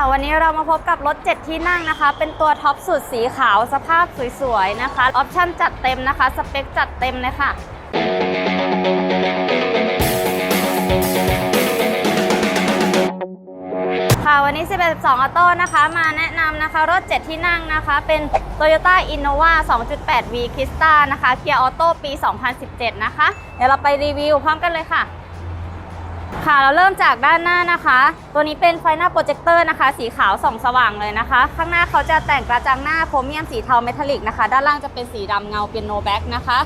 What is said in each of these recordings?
ค่ะ วันนี้เรามาพบกับรถ 7 ที่นั่งนะคะ เป็นตัวท็อปสุดสีขาวสภาพสวยๆนะคะ ออปชั่นจัดเต็มนะคะ สเปคจัดเต็มเลยค่ะค่ะวันนี้ 11 2ออโต้นะคะ มาแนะนำนะคะรถ 7 ที่นั่งนะคะ เป็น Toyota Innova 2.8V Crista นะคะเกียร์ออโต้ปี 2017 นะคะ เดี๋ยวเราไปรีวิวพร้อมกันเลยค่ะ ค่ะ เราเริ่มจากด้านหน้านะคะ ตัวนี้เป็นไฟหน้าโปรเจคเตอร์นะคะ สีขาวส่องสว่างเลยนะคะ ข้างหน้าเขาจะแต่งกระจังหน้าโครเมียมสีเทาเมทัลลิกนะคะ ด้านล่างจะเป็นสีดำเงาเป็นโนแบ็กนะคะ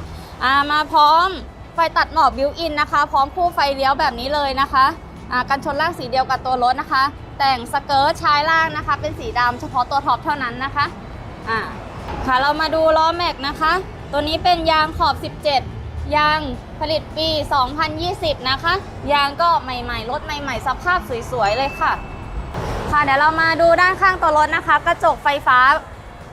ามาพร้อมไฟตัดหมอกบิวอินนะคะ พร้อมคู่ไฟเลี้ยวแบบนี้เลยนะคะากันชนล่างสีเดียวกับตัวรถนะคะ แต่งสเกิร์ตชายล่างนะคะ เป็นสีดำเฉพาะตัวท็อปเท่านั้นนะคะค่ะเรามาดูล้อแม็กนะคะ ตัวนี้เป็นยางขอบ 17 ยาง ผลิตปี 2020 นะคะ ยางก็ใหม่ๆ รถใหม่ๆ สภาพสวยๆ เลยค่ะ ค่ะ เดี๋ยวเรามาดูด้านข้างตัวรถนะคะ กระจกไฟฟ้า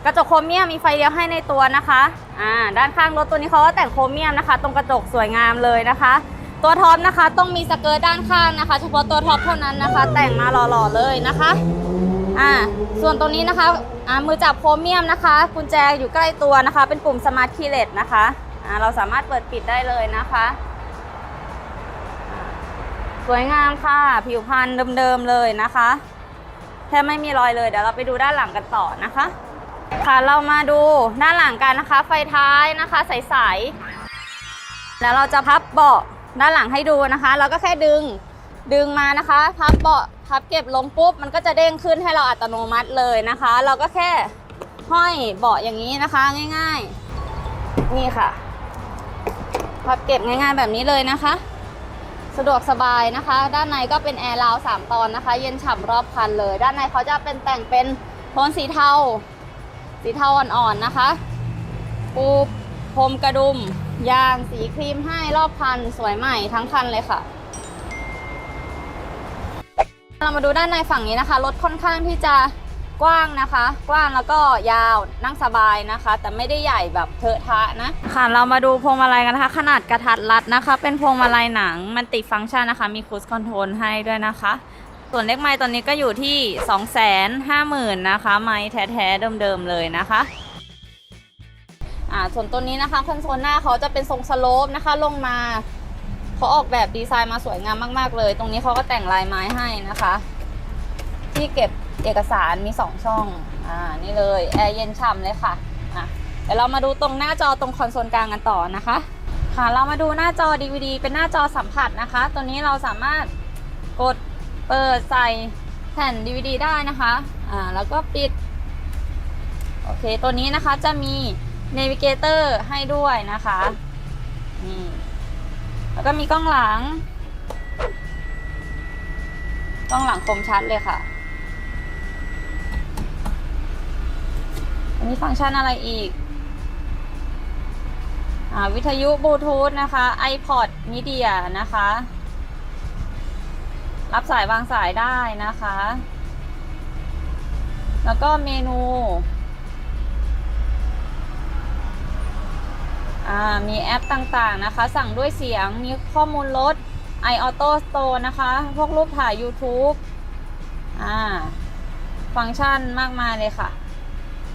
กระจกโครเมียมมีไฟเลี้ยวให้ในตัวนะคะ อ่า ด้านข้างรถตัวนี้เขาก็แต่งโครเมียมนะคะ ตรงกระจกสวยงามเลยนะคะ ตัวท็อปนะคะ ต้องมีสเกิร์ตด้านข้างนะคะ เฉพาะตัวท็อปเท่านั้นนะคะ แต่งมาหล่อๆ เลยนะคะ อ่า ส่วนตรงนี้นะคะ อ่า มือจับโครเมียมนะคะ กุญแจอยู่ใกล้ตัวนะคะ เป็นปุ่มสมาร์ทคีย์เลสนะคะ เราสามารถเปิดปิดได้เลยนะคะ สวยงามค่ะ ผิวพรรณเดิมๆเลยนะคะแทบไม่มีรอยเลยเดี๋ยวเราไปดูด้านหลังกันต่อนะคะ ค่ะเรามาดูด้านหลังกันนะคะ ไฟท้ายนะคะใสๆแล้วเราจะพับเบาะด้านหลังให้ดูนะคะ เราก็แค่ดึงดึงมานะคะ พับเบาะพับเก็บลงปุ๊บ มันก็จะเด้งขึ้นให้เราอัตโนมัติเลยนะคะ เราก็แค่ห้อยเบาะอย่างนี้นะคะง่าย ๆ นี่ค่ะ พับเก็บง่ายๆแบบนี้เลยนะคะ สะดวกสบายนะคะ ด้านในก็เป็นแอร์ราวสามตอนนะคะ เย็นฉ่ำรอบคันเลย ด้านในเขาจะเป็นแต่งเป็นโทนสีเทา สีเทาอ่อนๆนะคะ ปูพรมกระดุม ยางสีครีมให้รอบคันสวยใหม่ทั้งคันเลยค่ะเรามาดูด้านในฝั่งนี้นะคะ รถค่อนข้างที่จะ กว้างนะคะ กว้างแล้วก็ยาวนั่งสบายนะคะ แต่ไม่ได้ใหญ่แบบเทอะทะนะค่ะเรามาดูพวงมาลัยกันนะคะ ขนาดกระทัดรัดนะคะ เป็นพวงมาลัยหนังมันติฟังก์ชันนะคะ มีค u ู e คอนโทรลให้ด้วยนะคะ ส่วนเลขไม้ตอนนี้ก็อยู่ที่ 2 5 0 0 0 0นะคะ ไม้แท้ๆเดิมๆเลยนะคะอ่าส่วนตัวนี้นะคะคอนโซลหน้าเขาจะเป็นทรงสโลปนะคะลงมาเขาออกแบบดีไซน์มาสวยงามมาก ๆ เลย ตรงนี้เขาก็แต่งลายไม้ให้นะคะ ที่เก็บ เอกสารมี 2 ช่อง อ่า นี่เลย แอร์เย็นฉ่ำเลยค่ะ อะ เดี๋ยวเรามาดูตรงหน้าจอตรงคอนโซลกลางกันต่อนะคะ ค่ะ เรามาดูหน้าจอ DVD เป็นหน้าจอสัมผัสนะคะ ตัวนี้เราสามารถกดเปิดใส่แผ่น DVD ได้นะคะ อ่า แล้วก็ปิด โอเค ตัวนี้นะคะจะมี Navigator ให้ด้วยนะคะ นี่ แล้วก็มีกล้องหลัง กล้องหลังคมชัดเลยค่ะ อันนี้ฟังก์ชันอะไรอีกอ่าวิทยุบลูทูธนะคะ iPod Media นะคะ รับสายวางสายได้นะคะ แล้วก็เมนูอ่ามีแอปต่างๆนะคะ สั่งด้วยเสียงมีข้อมูลรถ iAuto Store นะคะ พวกรูปถ่าย YouTube อ่าฟังก์ชันมากมายเลยค่ะ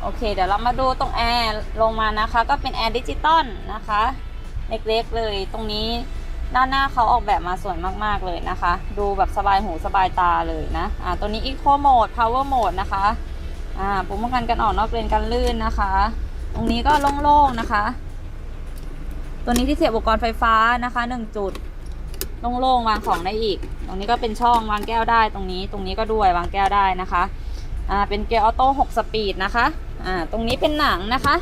โอเค เดี๋ยวเรามาดูตรงแอร์ลงมานะคะ ก็เป็นแอร์ดิจิตอลนะคะ เล็กๆเลยตรงนี้ด้านหน้าเขาออกแบบมาสวยมากๆเลยนะคะ ดูแบบสบายหูสบายตาเลยนะอ่าตัวนี้ Eco Mode Power Mode นะคะอ่าปุ่มป้องกันการออกนอกเลนกันลื่นนะคะ ตรงนี้ก็โล่งๆนะคะ ตัวนี้ที่เสียบอุปกรณ์ไฟฟ้านะคะหนึ่งจุดโล่งๆวางของได้อีก ตรงนี้ก็เป็นช่องวางแก้วได้ตรงนี้ ตรงนี้ก็ด้วยวางแก้วได้นะคะอ่าเป็นเกียร์ออโต้6สปีดนะคะ อ่าตรงนี้เป็นหนังนะคะ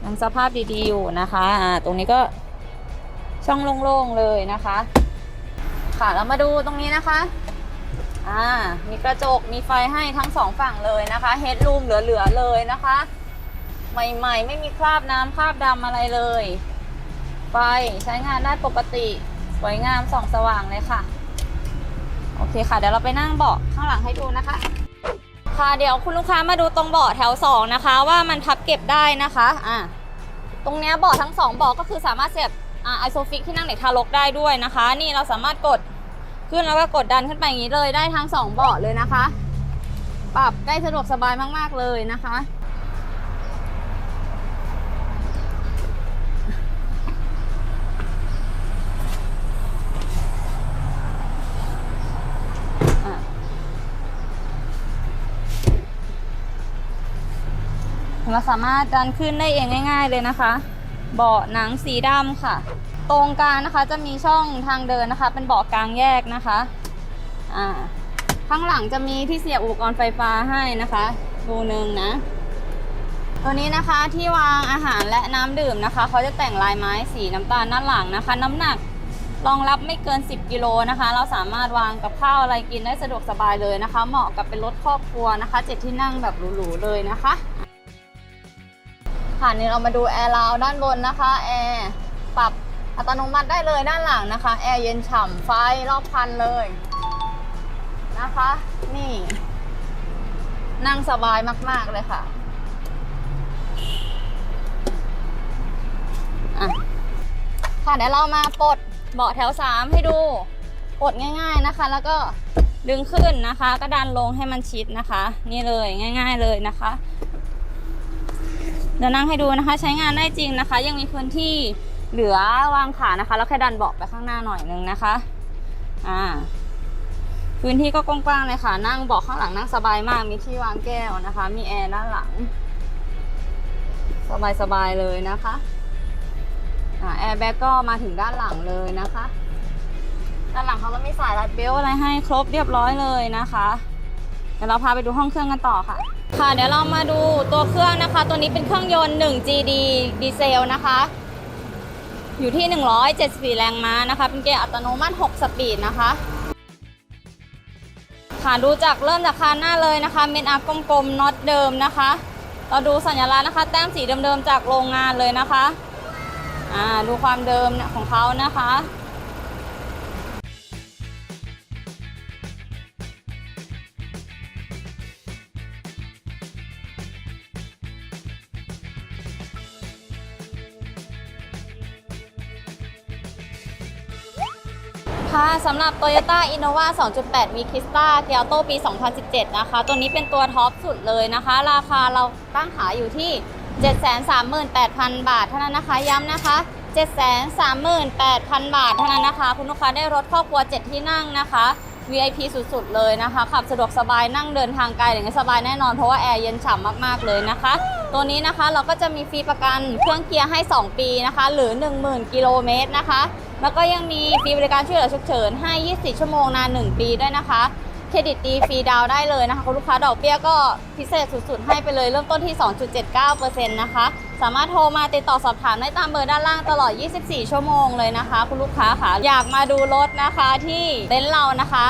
หนังสภาพดีๆอยู่นะคะอ่าตรงนี้ก็ช่องโล่งๆเลยนะคะ ค่ะแล้วมาดูตรงนี้นะคะอ่ามีกระจกมีไฟให้ทั้งสองฝั่งเลยนะคะเฮดรูมเหลือๆเลยนะคะ ใหม่ๆ ไม่มีคราบน้ำคราบดำอะไรเลยไฟใช้งานได้ปกติสวยงามส่องสว่างเลยค่ะ โอเคค่ะ เดี๋ยวเราไปนั่งเบาะข้างหลังให้ดูนะคะ ค่ะเดี๋ยวคุณลูกค้ามาดูตรงเบาะแถว 2 นะคะ ว่ามันพับเก็บได้นะคะอ่าตรงเนี้ยเบาะทั้ง 2 เบาะก็คือสามารถเสียบอ่าไอโซฟิกที่นั่งเด็กทารกได้ด้วยนะคะ นี่เราสามารถกดขึ้นแล้วก็กดดันขึ้นไปอย่างนี้เลยได้ทั้ง 2 เบาะเลยนะคะ ปรับได้สะดวกสบายมาก ๆ เลยนะคะอะ เราสามารถดันขึ้นได้เองง่าย ๆ เลยนะคะ เบาะหนังสีดำค่ะ ตรงกลางนะคะจะมีช่องทางเดินนะคะ เป็นเบาะกลางแยกนะคะอ่าข้างหลังจะมีที่เสียบอุปกรณ์ไฟฟ้าให้นะคะดูหนึ่งนะ ตัวนี้นะคะที่วางอาหารและน้ำดื่มนะคะเขาจะแต่งลายไม้สีน้ำตาลด้านหลังนะคะ น้ำหนักรองรับไม่เกิน 10 กิโลนะคะ เราสามารถวางกับข้าวอะไรกินได้สะดวกสบายเลยนะคะ เหมาะกับเป็นรถครอบครัวนะคะ เจ็ดที่นั่งแบบหรูๆเลยนะคะ ค่ะนี่เรามาดูแอร์ราวด้านบนนะคะแอร์ปรับอัตโนมัติได้เลยด้านหลังนะคะแอร์เย็นฉ่ำไฟรอบคันเลยนะคะ นี่ นั่งสบายมาก ๆ เลยค่ะอะค่ะเดี๋ยวเรามาปลดเบาะแถว 3 ให้ดูปลดง่าย ๆนะคะ แล้วก็ดึงขึ้นนะคะ ก็ดันลงให้มันชิดนะคะ นี่เลยง่าย ๆเลยนะคะ เดี๋ยวนั่งให้ดูนะคะใช้งานได้จริงนะคะ ยังมีพื้นที่เหลือวางขานะคะ แล้วแค่ดันเบาะไปข้างหน้าหน่อยนึงนะคะอ่าพื้นที่ก็กว้างๆเลยค่ะ นั่งเบาะข้างหลังนั่งสบายมาก มีที่วางแก้วนะคะ มีแอร์ด้านหลัง สบายๆเลยนะคะอ่าแอร์แบ็กก็มาถึงด้านหลังเลยนะคะ ด้านหลังเขาก็มีสายรัดเบลอะไรให้ครบเรียบร้อยเลยนะคะ ดี๋ยวเราพาไปดูห้องเครื่องกันต่อค่ะ ค่ะ เดี๋ยวเรามาดูตัวเครื่องนะคะ ตัวนี้เป็นเครื่องยนต์ 1 GD ดีเซลนะคะ อยู่ที่ 174 แรงม้านะคะ เป็นเกียร์อัตโนมัติ 6 สปีดนะคะ ค่ะ ดูจากเริ่มจากคันหน้าเลยนะคะเมนอาร์กลมๆน็อตเดิมนะคะ เราดูสัญลักษณ์นะคะ แต้มสีเดิมๆจากโรงงานเลยนะคะ อ่า ดูความเดิมของเขานะคะ ค่ะสำหรับ Toyota Innova 2.8 V Krista เกียร์โตปี 2017 นะคะ ตัวนี้เป็นตัวท็อปสุดเลยนะคะ ราคาเราตั้งขายอยู่ที่ 738,000 บาทเท่านั้นนะคะ ย้ำนะคะ 738,000 บาทเท่านั้นนะคะ คุณลูกค้าได้รถครอบครัว 7 ที่นั่งนะคะ VIP สุดๆ เลยนะคะ ขับสะดวกสบายนั่งเดินทางไกลอย่างนี้สบายแน่นอนเพราะว่าแอร์เย็นฉ่ำมากๆ เลยนะคะ ตัวนี้นะคะเราก็จะมีฟรีประกันเครื่องเกียร์ให้ 2 ปีนะคะ หรือ 10,000 กิโลเมตรนะคะ แล้วก็ยังมีฟรีบริการช่วยเหลือฉุกเฉินให้ 24 ชั่วโมงนาน 1 ปีด้วยนะคะเครดิตดีฟรีดาวได้เลยนะคะคุณลูกค้าดอกเบี้ยก็พิเศษสุดๆ ให้ไปเลยเริ่มต้นที่ 2.79%นะคะ สามารถโทรมาติดต่อสอบถามได้ตามเบอร์ด้านล่างตลอด 24 ชั่วโมงเลยนะคะ คุณลูกค้าค่ะอยากมาดูรถนะคะที่เต็นท์เรานะคะ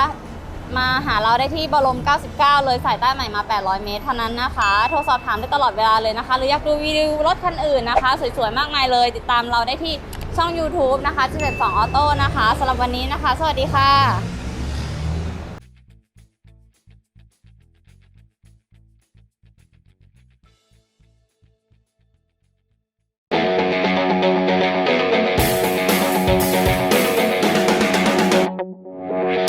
มาหาเราได้ที่บรม 99 เลยสายใต้ใหม่มา 800 เมตรเท่านั้นนะคะ โทรสอบถามได้ตลอดเวลาเลยนะคะ หรืออยากดูวิวรถคันอื่นนะคะ สวยๆ มากมายเลย ติดตามเราได้ที่ช่อง YouTube นะคะ7 2 Auto นะคะสำหรับวันนี้นะคะ สวัสดีค่ะ